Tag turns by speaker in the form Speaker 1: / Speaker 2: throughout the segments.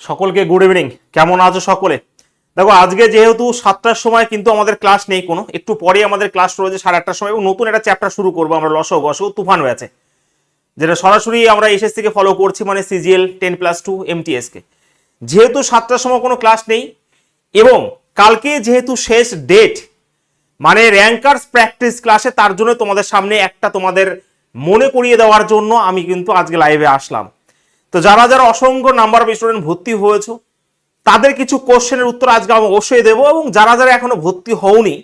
Speaker 1: সকলকে good evening কেমন আছো সকলে? দেখো, আজকে যেহেতু সাতটার সময় কিন্তু আমাদের ক্লাস নেই কোনো, একটু পরে আমাদের ক্লাস রয়েছে সাড়ে আটটার সময় এবং নতুন একটা চ্যাপ্টার শুরু করব আমরা, লসো গসো তুফান হয়েছে। যেটা সরাসরি আমরা এসএস থেকে ফলো করছি মানে সিজিএল টেন প্লাস টু এমটিএসকে যেহেতু সাতটার সময় কোনো ক্লাস নেই এবং কালকে যেহেতু শেষ ডেট মানে র্যাঙ্কার্স প্র্যাকটিস ক্লাসে তার জন্য তোমাদের সামনে একটা তোমাদের মনে করিয়ে দেওয়ার জন্য আমি কিন্তু আজকে লাইভে আসলাম। তো যারা যারা অসংখ্য নাম্বার অফ স্টুডেন্ট ভর্তি হয়েছো, তাদের কিছু কোশ্চেনের উত্তর আজকে আমি অবশ্যই দেবো এবং যারা যারা এখনও ভর্তি হওনি,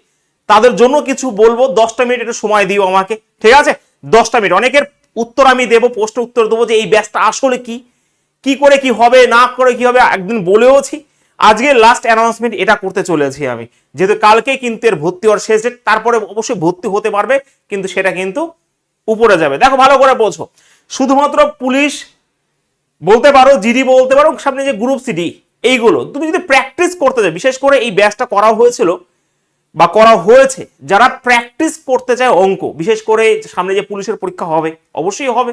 Speaker 1: তাদের জন্য কিছু বলব। দশটা মিনিট একটু সময় দিও আমাকে, ঠিক আছে? দশটা মিনিট অনেকের উত্তর আমি দেবো প্রশ্ন উত্তর দেবো যে এই ব্যাচটা আসলে কি? কি করে কি হবে, না করে কি হবে, একদিন বলেওছি। আজকে লাস্ট অ্যানাউন্সমেন্ট এটা করতে চলেছি আমি। যেহেতু কালকে কিন্তু এর ভর্তি হওয়ার শেষ ডেট তারপরে অবশ্যই ভর্তি হতে পারবে, কিন্তু সেটা কিন্তু উপরে যাবে। দেখো, ভালো করে বোঝো। শুধুমাত্র পুলিশ বলতে পারো, জিডি বলতে পারো, সামনে যে গ্রুপ সিডি এইগুলো। তুমি যদি প্র্যাকটিস করতে চাও, বিশেষ করে এই ব্যাচটা করা হয়েছিল বা করা হয়েছে, যারা প্র্যাকটিস করতে চায় অঙ্ক, বিশেষ করে সামনে যে পুলিশের পরীক্ষা হবে, অবশ্যই হবে।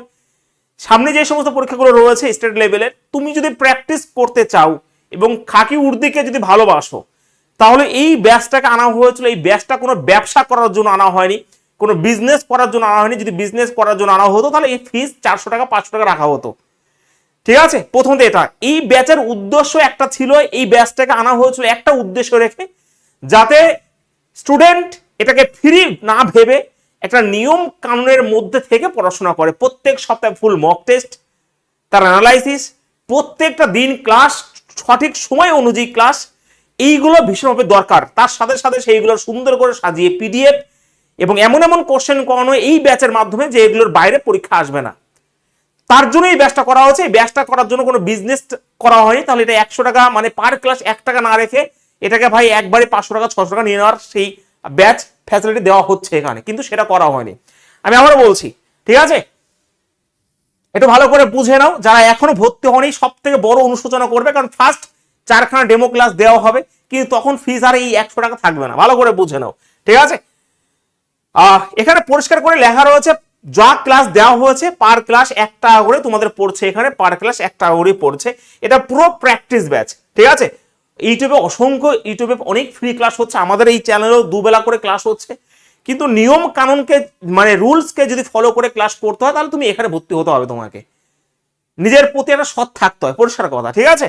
Speaker 1: সামনে যে সমস্ত পরীক্ষাগুলো রয়েছে স্টেট লেভেলের তুমি যদি প্র্যাকটিস করতে চাও এবং খাকি উর্দিকে যদি ভালোবাসো, তাহলে এই ব্যাচটাকে আনা হয়েছিল, এই ব্যাচটা কোনো ব্যবসা করার জন্য আনা হয়নি, কোনো বিজনেস করার জন্য আনা হয়নি। যদি বিজনেস করার জন্য আনা হতো, তাহলে এই ফিস চারশো টাকা, পাঁচশো টাকা রাখা হতো। ঠিক আছে? প্রথমত এটা। এই ব্যাচের উদ্দেশ্য একটা ছিল, এই ব্যাচটাকে আনা হয়েছিল একটা উদ্দেশ্য রেখে যাতে স্টুডেন্ট এটাকে ফ্রি না ভেবে একটা নিয়ম কানুনের মধ্যে থেকে পড়াশোনা করে। প্রত্যেক সপ্তাহে ফুল মক টেস্ট তার অ্যানালাইসিস প্রত্যেকটা দিন ক্লাস সঠিক সময় অনুযায়ী ক্লাস এইগুলো ভীষণভাবে দরকার। তার সাথে সাথে সেইগুলো সুন্দর করে সাজিয়ে পিডিএফ এবং এমন এমন কোশ্চেন করানো এই ব্যাচের মাধ্যমে যে এগুলোর বাইরে পরীক্ষা আসবে না। তার জন্যই ব্যাচটা করা হয়েছে। ব্যাচটা করার জন্য কোনো বিজনেস করা হয়নি। তাহলে এটা একশো টাকা মানে পার ক্লাস এক টাকা না রেখে এটাকে ভাই একবারে পাঁচশো টাকা, ছশো টাকা নিয়ে নেওয়ার সেই ব্যাচ ফ্যাসিলিটি দেওয়া হচ্ছে এখানে। কিন্তু সেটা করা হয়নি। আমি আবারও বলছি, ঠিক আছে? একটু ভালো করে বুঝে নাও। যারা এখনও ভর্তি হয়নি সব থেকে বড় অনুশোচনা করবে। কারণ ফার্স্ট চারখানা ডেমো ক্লাস দেওয়া হবে। কিন্তু তখন ফিস আর এই একশো টাকা থাকবে না। ভালো করে বুঝে নাও। ঠিক আছে? এখানে পরিষ্কার করে লেখা রয়েছে যা ক্লাস দেওয়া হয়েছে পার ক্লাস এক টাকা করে তোমাদের পড়ছে এখানে পার ক্লাস এক টাকা করে পড়ছে। এটা পুরো প্র্যাকটিস ব্যাচ ঠিক আছে? ইউটিউবে অসংখ্য, ইউটিউবে অনেক ফ্রি ক্লাস হচ্ছে, আমাদের এই চ্যানেলেও দুবেলা করে ক্লাস হচ্ছে। কিন্তু নিয়ম কানুনকে মানে রুলসকে যদি ফলো করে ক্লাস করতে হয়, তাহলে তুমি এখানে ভর্তি হতে হবে তোমাকে। নিজের প্রতি একটা সৎ থাকতে হয়, পরিষ্কার কথা, ঠিক আছে?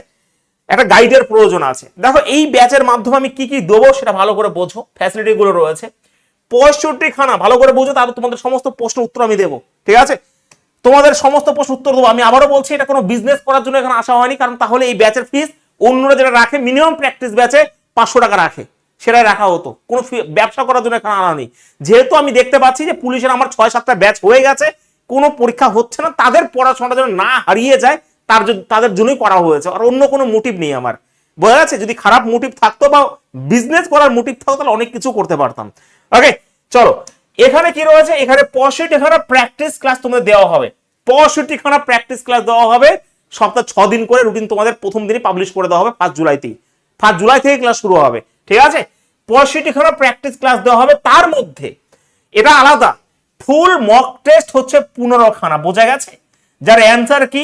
Speaker 1: একটা গাইডের প্রয়োজন আছে। দেখো, এই ব্যাচের মাধ্যমে আমি কি কি দেবো সেটা ভালো করে বোঝো ফ্যাসিলিটিগুলো রয়েছে। পঁয়ষট্টি খানা ভালো করে বুঝো, তারপর তোমাদের সমস্ত প্রশ্ন উত্তর আমি দেবো, ঠিক আছে? তোমাদের সমস্ত প্রশ্ন উত্তর দেবো। আমি আবারও বলছি, এটা কোনো বিজনেস করার জন্য এখানে আসা হয়নি, কারণ তাহলে এই ব্যাচের ফিস অন্যরা যেটা রাখে মিনিমাম প্র্যাকটিস ব্যাচে পাঁচশো টাকা রাখে, সেটাই রাখা হতো। কোনো ব্যবসা করার জন্য এখানে আনা নেই যেহেতু আমি দেখতে পাচ্ছি যে পুলিশের আমার ছয় সাতটা ব্যাচ হয়ে গেছে, কোনো পরীক্ষা হচ্ছে না, তাদের পড়াশোনাটা যেন না হারিয়ে যায়, তার তাদের জন্যই করা হয়েছে, আর অন্য কোনো মোটিভ নেই আমার। বোঝা যাচ্ছে যদি খারাপ মোটিভ থাকতো বা বিজনেস করার মোটিভ থাকতো, তাহলে অনেক কিছু করতে পারতাম। ওকে চলো। এখানে কি রয়েছে? এখানে পঁয়ষট্টি খানা প্র্যাকটিস ক্লাস তোমাদের দেওয়া হবে। পঁয়ষট্টি খানা প্র্যাকটিস ক্লাস দেওয়া হবে। সপ্তাহ ছ দিন করে রুটিন তোমাদের প্রথম দিনই পাবলিশ করে দেওয়া হবে ফার্স্ট জুলাইতেই। ফার্স্ট জুলাই থেকে ক্লাস শুরু হবে। ঠিক আছে? পঁয়ষট্টি খানা প্র্যাকটিস ক্লাস দেওয়া হবে। তার মধ্যে এটা আলাদা। ফুল মক টেস্ট হচ্ছে পনেরো খানা বোঝা গেছে? যার অ্যান্সার কি?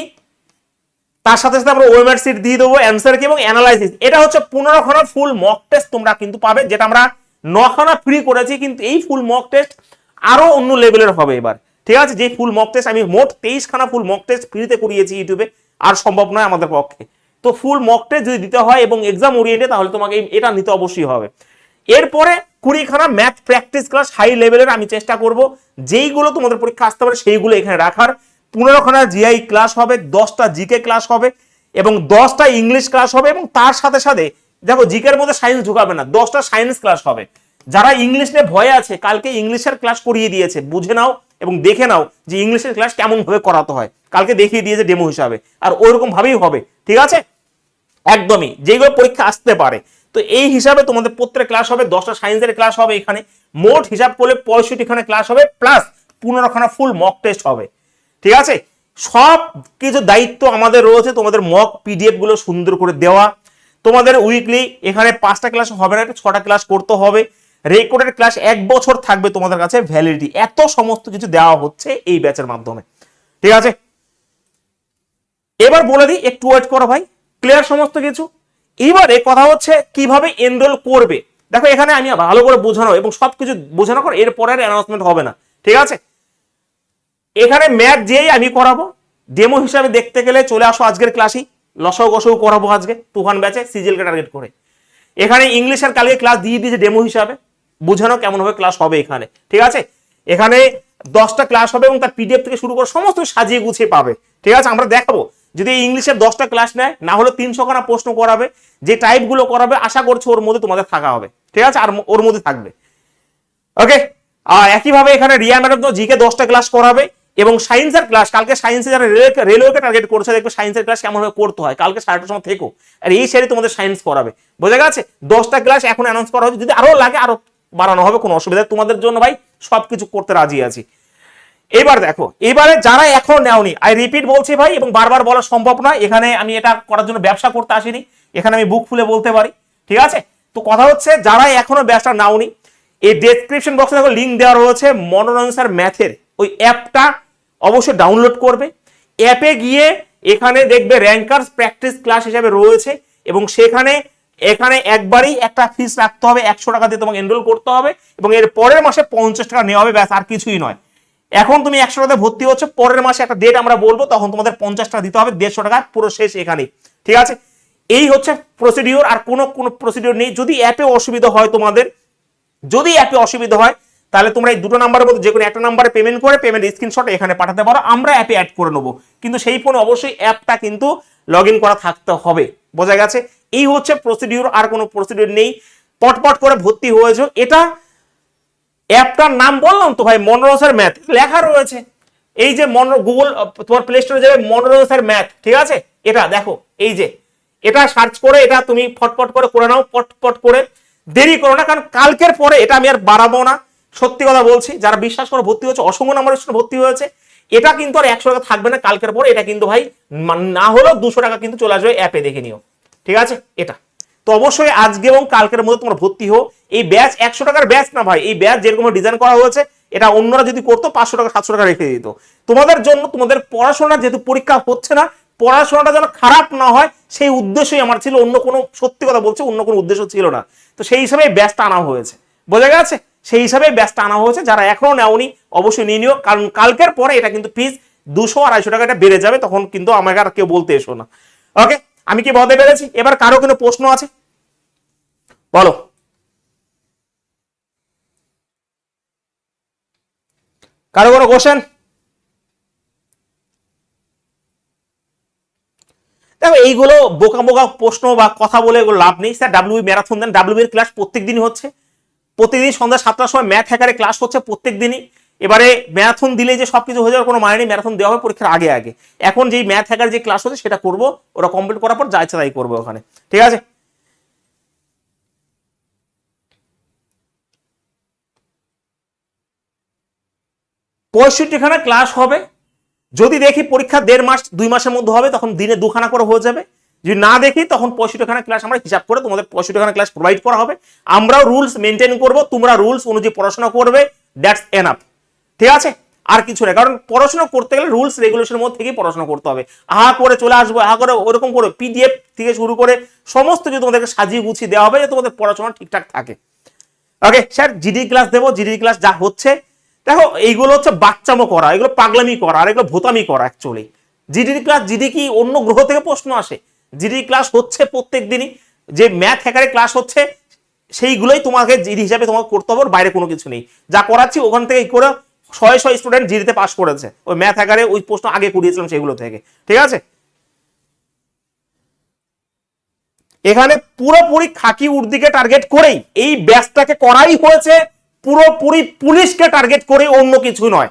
Speaker 1: তার সাথে সাথে আমরা ওয়েমার সিট দিয়ে দেবো অ্যান্সার কি এবং অ্যানালাইসিস এটা হচ্ছে পনেরো খানা ফুল মক টেস্ট তোমরা কিন্তু পাবে, যেটা আমরা নখানা ফ্রি করেছি, কিন্তু এই ফুল মক টেস্ট আরও অন্য লেভেলের হবে এবার। ঠিক আছে? যে ফুল মক টেস্ট আমি মোট তেইশ খানা ফুল মক টেস্ট ফ্রিতে করিয়েছি ইউটিউবে, আর সম্ভব নয় আমাদের পক্ষে। তো ফুল মক টেস্ট যদি দিতে হয় এবং এক্সাম ওরিয়েন্টে তাহলে তোমাকে এটা নিতে অবশ্যই হবে। এরপরে কুড়িখানা ম্যাথ প্র্যাকটিস ক্লাস হাই লেভেলের আমি চেষ্টা করব, যেইগুলো তোমাদের পরীক্ষা আসতে পারে, সেইগুলো এখানে রাখার। পনেরোখানা জিআই ক্লাস হবে, দশটা জিকে ক্লাস হবে এবং দশটা ইংলিশ ক্লাস হবে এবং তার সাথে সাথে, দেখো জিকের মধ্যে সায়েন্স ঢুকাবে না, দশটা সায়েন্স ক্লাস হবে। যারা ইংলিশ নিয়ে ভয়ে আছে, কালকে ইংলিশের ক্লাস করিয়ে দিয়েছে, বুঝে নাও এবং দেখে নাও যে ইংলিশের ক্লাস কেমন ভাবে করাতে হয়। কালকে দেখিয়ে দিয়েছে ডেমো হিসাবে, আর ওইরকম ভাবেই হবে, ঠিক আছে? একদমই যেগুলো পরীক্ষা আসতে পারে। তো এই হিসাবে তোমাদের প্রত্যেক ক্লাস হবে, দশটা সায়েন্সের ক্লাস হবে এখানে। মোট হিসাব করলে পঁয়ষট্টি খানা ক্লাস হবে প্লাস পনেরো খানা ফুল মক টেস্ট হবে। ঠিক আছে? সব কিছু দায়িত্ব আমাদের রয়েছে। তোমাদের মক পিডিএফগুলো সুন্দর করে দেওয়া। তোমাদের উইকলি এখানে পাঁচটা ক্লাস হবে না ছটা ক্লাস করতে হবে। রেকর্ডেড ক্লাস এক বছর থাকবে তোমাদের কাছে ভ্যালিডিটি এত সমস্ত কিছু দেওয়া হচ্ছে এই ব্যাচের মাধ্যমে। ঠিক আছে? এবার বলে দিই, একটু ওয়েট করো ভাই। ক্লিয়ার সমস্ত কিছু? এবারে কথা হচ্ছে কীভাবে এনরোল করবে। দেখো, এখানে আমি ভালো করে বোঝানো এবং সবকিছু বোঝানো করে এরপরে আর অ্যানাউন্সমেন্ট হবে না। ঠিক আছে? এখানে ম্যাথ যেই আমি করাবো। ডেমো হিসাবে দেখতে গেলে চলে আসো আজকের ক্লাসই লসও গসও করাবো আজকে, তুফান ব্যাচে সিজিএলকে টার্গেট করে। এখানে ইংলিশের কালকে ক্লাস দিয়ে দিয়েছে ডেমো হিসাবে। বোঝানো কেমন হবে ক্লাস হবে এখানে, ঠিক আছে? এখানে দশটা ক্লাস হবে এবং তার পিডিএফ থেকে শুরু করে সমস্ত সাজিয়ে গুছিয়ে পাবে, ঠিক আছে? আমরা দেখাবো। যদি ইংলিশের দশটা ক্লাস নেয়, না হলে তিনশো খানা প্রশ্ন করাবে, যে টাইপগুলো করাবে, আশা করছি ওর মধ্যে তোমাদের থাকা হবে, ঠিক আছে? আর ওর মধ্যে থাকবে। ওকে আর একইভাবে এখানে রিয়া ম্যাডাম তো জিকে দশটা ক্লাস করাবে। এবং সায়েন্সের ক্লাস কালকে সায়েন্সে যারা রেলওয়েকে টার্গেট করছে, দেখবে সায়েন্সের ক্লাস কেমন ভাবে করতে হয়। কালকে সাড়ে সময় থেকো। আর এই সাইডে তোমাদের সায়েন্স করাবে বোঝা গেছে? দশটা ক্লাস এখন অ্যানাউন্স করা হচ্ছে যদি আরও লাগে, আরও বাড়ানো হবে, কোনো অসুবিধা তোমাদের জন্য ভাই সবকিছু করতে রাজি আছি। এবার দেখো, এবারে যারা এখন নেওনি আই রিপিট বলছি ভাই, এবং বারবার বলা সম্ভব নয়, এখানে আমি এটা করার জন্য ব্যবসা করতে আসিনি। এখানে আমি বুক খুলে বলতে পারি। ঠিক আছে? তো কথা হচ্ছে, যারা এখনও ব্যবসা নাওনি, এই ডেসক্রিপশন বক্সে দেখো লিঙ্ক দেওয়া রয়েছে মনোরঞ্জার ম্যাথের ওই অ্যাপটা অবশ্যই ডাউনলোড করবে। অ্যাপে গিয়ে এখানে দেখবে র্যাঙ্কার্স প্র্যাকটিস ক্লাস হিসেবে রয়েছে এবং সেখানে, এখানে একবারই একটা ফিস রাখতে হবে, একশো টাকা দিয়ে তোমাকে এনরোল করতে হবে এবং এর পরের মাসে পঞ্চাশ টাকা নেওয়া হবে, ব্যাস, আর কিছুই নয়। এখন তুমি একশো টাকা ভর্তি হচ্ছে, পরের মাসে একটা ডেট আমরা বলব, তখন তোমাদের পঞ্চাশ টাকা দিতে হবে, দেড়শো টাকা, পুরো শেষ এখানেই। ঠিক আছে? এই হচ্ছে প্রসিডিওর আর কোনো কোনো প্রসিডিওর নেই। যদি অ্যাপে অসুবিধা হয় তোমাদের, যদি অ্যাপে অসুবিধা হয় তাহলে তোমরা এই দুটো নাম্বারের মধ্যে যে কোনো একটা নাম্বারে পেমেন্ট করে পেমেন্ট স্ক্রিনশট এখানে পাঠাতে পারো, আমরা অ্যাপে অ্যাড করে নেব। কিন্তু সেই ফোনে অবশ্যই অ্যাপটা কিন্তু লগ করা থাকতে হবে। বোঝা গেছে? এই হচ্ছে প্রসিডিওর আর কোনো প্রসিডিওর নেই। পটপট করে ভর্তি হয়েছে। এটা অ্যাপটার নাম বললাম তো ভাই মনোরসের ম্যাথ লেখা রয়েছে। এই যে মনো গুগল তোমার প্লে স্টোরে যাবে মনোরসের ম্যাথ ঠিক আছে? এটা দেখো, এই যে, এটা সার্চ করে, এটা তুমি ফটফট করে করে নাও পটপট করে। দেরি করো না, কারণ কালকের পরে এটা আমি আর বাড়াবো না। সত্যি কথা বলছি, যারা বিশ্বাস করে ভর্তি হচ্ছে অসংখ্য নাম্বার স্টুডেন্ট ভর্তি হয়েছে, এটা কিন্তু আর একশো টাকা থাকবে না কালকের পর, এটা কিন্তু ভাই না হলেও দুশো টাকা কিন্তু চলে আসবে অ্যাপে দেখে নিও। ঠিক আছে? এটা। তো অবশ্যই আজকে এবং কালকের মধ্যে তোমরা ভর্তি হো এই ব্যাচ একশো টাকার ব্যাচ না ভাই, এই ব্যাচ যেরকম ডিজাইন করা হয়েছে, এটা অন্যরা যদি করতো, পাঁচশো টাকা, সাতশো টাকা রেখে দিত। তোমাদের জন্য, তোমাদের পড়াশোনা যেহেতু পরীক্ষা হচ্ছে না, পড়াশোনাটা যেন খারাপ না হয়, সেই উদ্দেশ্যই আমার ছিল, অন্য কোনো, সত্যি কথা বলছে, অন্য কোনো উদ্দেশ্য ছিল না। তো সেই হিসাবে ব্যাচটা আনা হয়েছে। বোঝা গেছে? সেই হিসাবে ব্যাচটা আনা হয়েছে, যারা এখনও নেওনি, অবশ্যই নিয়ে নিও। কারণ কালকের পরে এটা কিন্তু ফিস দুশো আড়াইশো টাকা এটা বেড়ে যাবে, তখন কিন্তু আমাকে আর কেউ বলতে এসো না। ওকে আমি কি বলতে পেরেছি? এবার কারও কোনো প্রশ্ন আছে? বলো। কারও কোনো কোশ্চেন দেখো, এইগুলো বোকা বোকা প্রশ্ন বা কথা বলে লাভ নেই। স্যার ডাব্লিউ ম্যারাথন দেন। ডাব্লিউ এর ক্লাস প্রত্যেক দিনই হচ্ছে। প্রতিদিন সন্ধ্যা সাতটার সময় ম্যাথ হ্যাকারে ক্লাস হচ্ছে প্রত্যেক দিনই এবারে ম্যারাথন দিলে যে সব কিছু হয়ে যাওয়ার কোনো মানে নেই ম্যারাথন দেওয়া হবে পরীক্ষার আগে আগে। এখন যেই ম্যাথ হ্যাকার যে ক্লাস হচ্ছে সেটা করব, ওরা কমপ্লিট করার পর যা ইচ্ছা তাই করব ওখানে। ঠিক আছে? পঁয়ষট্টিখানা ক্লাস হবে। যদি দেখি পরীক্ষা দেড় মাস, দুই মাসের মধ্যে হবে, তখন দিনে দুখানা করে হয়ে যাবে। যদি না দেখি, তখন পঁয়ষট্টিখানা ক্লাস আমরা হিসাব করে তোমাদের পঁয়ষট্টিখানা ক্লাস প্রোভাইড করা হবে। আমরাও রুলস মেনটেন করব, তোমরা রুলস অনুযায়ী পড়াশোনা করবে দ্যাটস এনাফ ঠিক আছে? আর কিছু না, কারণ পড়াশোনা করতে গেলে রুলস রেগুলেশনের মধ্যে থেকেই পড়াশোনা করতে হবে। আহা করে চলে আসব, আহা করে ওরকম করে পিডিএফ থেকে শুরু করে সমস্ত কিছু তোমাদেরকে সাজিয়ে গুছিয়ে দেওয়া হবে যে তোমাদের পড়াশোনা ঠিকঠাক থাকে। ওকে স্যার জিডি ক্লাস দেবো জিডি ক্লাস যা হচ্ছে। দেখো, এইগুলো হচ্ছে বাচ্চামো করা, এগুলো পাগলামি করা, আর এগুলো ভোতামি করা অ্যাকচুয়ালি জিডি ক্লাস জিডি কি অন্য গ্রহ থেকে প্রশ্ন আসে? জিডি ক্লাস হচ্ছে প্রত্যেক দিনই যে ম্যাথ হ্যাকারে ক্লাস হচ্ছে, সেইগুলোই তোমাকে জিডি হিসাবে তোমাকে করতে হবে বাইরে কোনো কিছু নেই। যা করাচ্ছি, ওখান থেকে করে শয়ে শয়ে স্টুডেন্ট জিডিতে পাশ করেছে। ওই ম্যাথ হ্যাকারে ওই প্রশ্ন আগে করিয়েছিলাম সেগুলো থেকে। ঠিক আছে? এখানে পুরোপুরি খাকি উর্দিকে টার্গেট করেই, এই ব্যাচটাকে করাই হয়েছে, পুরোপুরি পুলিশকে টার্গেট করে অন্য কিছু নয়।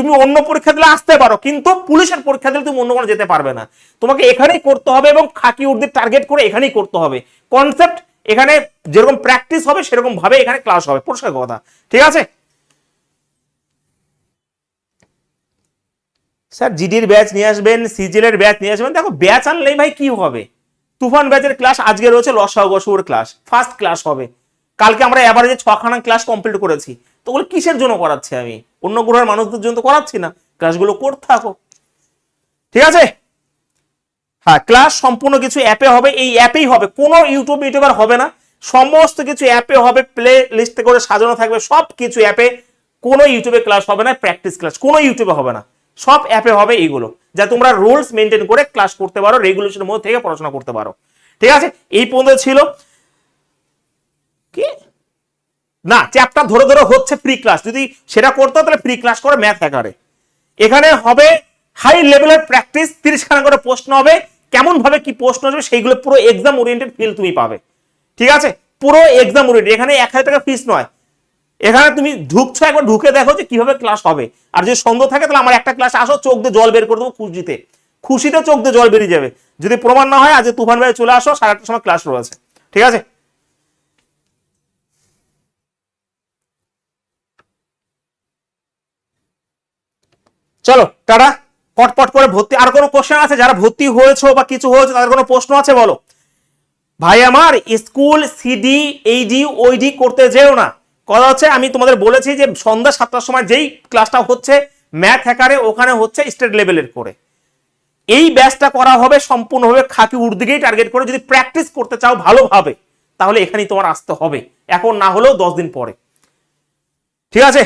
Speaker 1: তুমি অন্য পরীক্ষা দিলে আসতে পারো, কিন্তু পুলিশের পরীক্ষা দিলে তুমি অন্য কোনো যেতে পারবে না। তোমাকে এখানেই করতে হবে এবং খাকি উর্দির টার্গেট করে এখানেই করতে হবে। কনসেপ্ট এখানে যেরকম প্র্যাকটিস হবে, সেরকম ভাবে এখানে ক্লাস হবে। পরিষ্কার কথা। ঠিক আছে? স্যার জিডির ব্যাচ নিয়ে আসবেন সিজিএলের ব্যাচ নিয়ে আসবেন। দেখো ব্যাচ আনলেই ভাই কি হবে? তুফান ব্যাচের ক্লাস আজকে রয়েছে লসাও গসুর ক্লাস ফার্স্ট ক্লাস হবে। কালকে আমরা এভারেজে ছখানা ক্লাস কমপ্লিট করেছি। তো কিসের জন্য করাচ্ছি আমি? অন্য গ্রহের মানুষদের জন্য তো করাচ্ছি না। ক্লাসগুলো করতে থাকো। ঠিক আছে? হ্যাঁ ক্লাস সম্পূর্ণ কিছু অ্যাপে হবে। এই অ্যাপেই হবে। কোনো ইউটিউব ইউটিউবার হবে না। সমস্ত কিছু অ্যাপে হবে। প্লে লিস্টে করে সাজানো থাকবে। সব কিছু অ্যাপে কোনো ইউটিউবে ক্লাস হবে না প্র্যাকটিস ক্লাস কোনো ইউটিউবে হবে না। সব অ্যাপে হবে এইগুলো। যা তোমরা রুলস মেনটেন করে ক্লাস করতে পারো রেগুলেশনের মধ্যে থেকে পড়াশোনা করতে পারো। ঠিক আছে? এই পর্যন্ত ছিল। কি? না চ্যাপ্টার ধরে ধরে হচ্ছে প্রি ক্লাস যদি সেটা করতে তাহলে প্রি ক্লাস করে ম্যাথ হ্যাকারে এখানে হবে হাই লেভেলের প্র্যাকটিস তিরিশ খানা করে প্রশ্ন হবে। কেমন ভাবে কি প্রশ্ন আসবে, সেইগুলো পুরো এক্সাম ওরিয়েন্টেড ফিল তুমি পাবে। ঠিক আছে? পুরো এক্সাম ওরিয়েন্টেড এখানে এক হাজার টাকা ফিস নয়। এখানে তুমি ঢুকছো, একবার ঢুকে দেখো যে কীভাবে ক্লাস হবে। আর যদি সন্দেহ থাকে, তাহলে আমার একটা ক্লাস আসো, চোখ দিয়ে জল বের করে দেবো খুশিতে। খুশিতে চোখ দিয়ে জল বেরিয়ে যাবে। যদি প্রমাণ না হয়, আজ তুফান ভাই চলে আসো, সাড়ে আটটার সময় ক্লাস রয়েছে। ঠিক আছে? চলো, টাটা। পটপট করে ভর্তি আর কোনো কোশ্চেন আছে? যারা ভর্তি হয়েছো বা কিছু হয়েছে, তাদের কোনো প্রশ্ন আছে বলো? ভাই আমার স্কুল সিডি এইডি ওইডি করতে যেও না। কথা হচ্ছে, আমি তোমাদের বলেছি যে সন্ধ্যা সাতটার সময় যেই ক্লাসটা হচ্ছে ম্যাথ হ্যাকারে ওখানে হচ্ছে স্টেট লেভেলের করে। এই ব্যাচটা করা হবে সম্পূর্ণভাবে খাকি উর্দিকেই টার্গেট করে। যদি প্র্যাকটিস করতে চাও ভালোভাবে, তাহলে এখানেই তোমার আসতে হবে। এখন না হলেও দশ দিন পরে। ঠিক আছে?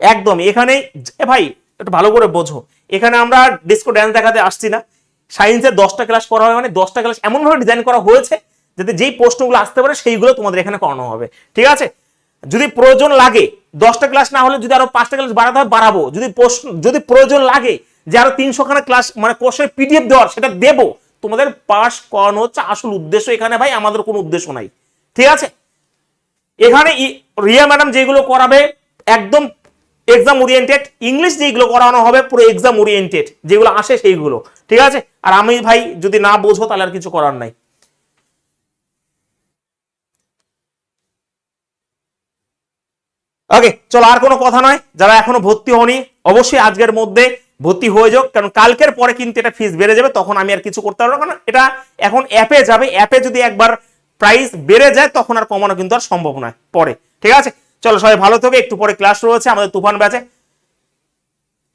Speaker 1: একদম, এখানে ভাই, একটু ভালো করে বোঝো। এখানে আমরা ডিস্কো ড্যান্স দেখাতে আসছি না। সায়েন্সের দশটা ক্লাস করা হয় মানে দশটা ক্লাস এমনভাবে ডিজাইন করা হয়েছে যাতে যেই প্রশ্নগুলো আসতে পারে সেইগুলো তোমাদের এখানে করানো হবে। ঠিক আছে? যদি প্রয়োজন লাগে, দশটা ক্লাস না হলে যদি আরও পাঁচটা ক্লাস বাড়াতে হয়, বাড়াবো। যদি প্রশ্ন, যদি প্রয়োজন লাগে যে আরও তিনশো খানা ক্লাস মানে কোর্সের পিডিএফ দেওয়ার, সেটা দেবো। তোমাদের পাস করানো হচ্ছে আসল উদ্দেশ্য এখানে ভাই, আমাদের কোনো উদ্দেশ্য নাই। ঠিক আছে? এখানে রিয়া ম্যাডাম যেগুলো করাবে, একদম এক্সাম ওরিয়েন্টেড ইংলিশ যেগুলো করানো হবে, পুরো এক্সাম ওরিয়েন্টেড যেগুলো আসে সেইগুলো, ঠিক আছে? আর আমি ভাই যদি না বোঝো, তাহলে আর কিছু করার নাই। ওকে চলো, আর কোনো কথা নয়, যারা এখনও ভর্তি হয়নি অবশ্যই আজকের মধ্যে ভর্তি হয়ে যাও, কারণ কালকের পরে কিন্তু এটা ফিস বেড়ে যাবে, তখন আমি আর কিছু করতে পারব কারণ এটা এখন অ্যাপে যাবে অ্যাপে যদি একবার প্রাইস বেড়ে যায়, তখন আর কমানো কিন্তু আর সম্ভব নয়, পরে, ঠিক আছে? চলো, সবাই ভালো থেকে, একটু পরে ক্লাস রয়েছে আমাদের তুফান ব্যাচে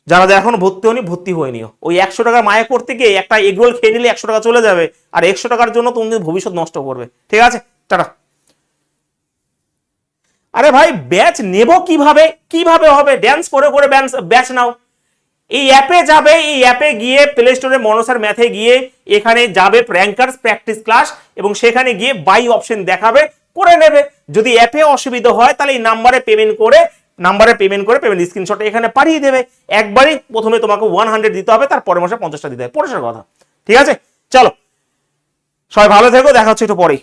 Speaker 1: যারা যারা এখনও ভর্তি হয়নি, ভর্তি হয়ে নিও। ওই একশো টাকা মায়ে করতে গিয়ে একটা এগরোল খেয়ে নিলে একশো টাকা চলে যাবে, আর একশো টাকার জন্য তুমি ভবিষ্যৎ নষ্ট করবে। ঠিক আছে? টাটা। আরে ভাই ব্যাচ নেব কীভাবে? কীভাবে হবে? ড্যান্স করে করে ব্যাচ নাও। এই অ্যাপে যাবে, এই অ্যাপে গিয়ে প্লে স্টোরে মনসার ম্যাথে গিয়ে এখানে যাবে র্যাঙ্কার্স প্র্যাকটিস ক্লাস এবং সেখানে গিয়ে বাই অপশন দেখাবে। করে নেবে। যদি অ্যাপে অসুবিধা হয়, তাহলে এই নাম্বারে পেমেন্ট করে নাম্বারে পেমেন্ট করে পেমেন্ট স্ক্রিনশট এখানে পাঠিয়ে দেবে। একবারই প্রথমে তোমাকে ওয়ান হান্ড্রেড দিতে হবে তার পরের মাসে পঞ্চাশটা দিতে হবে। পরের কথা। ঠিক আছে? চলো। সবাই ভালো থেকো, দেখা হচ্ছে একটু পরেই।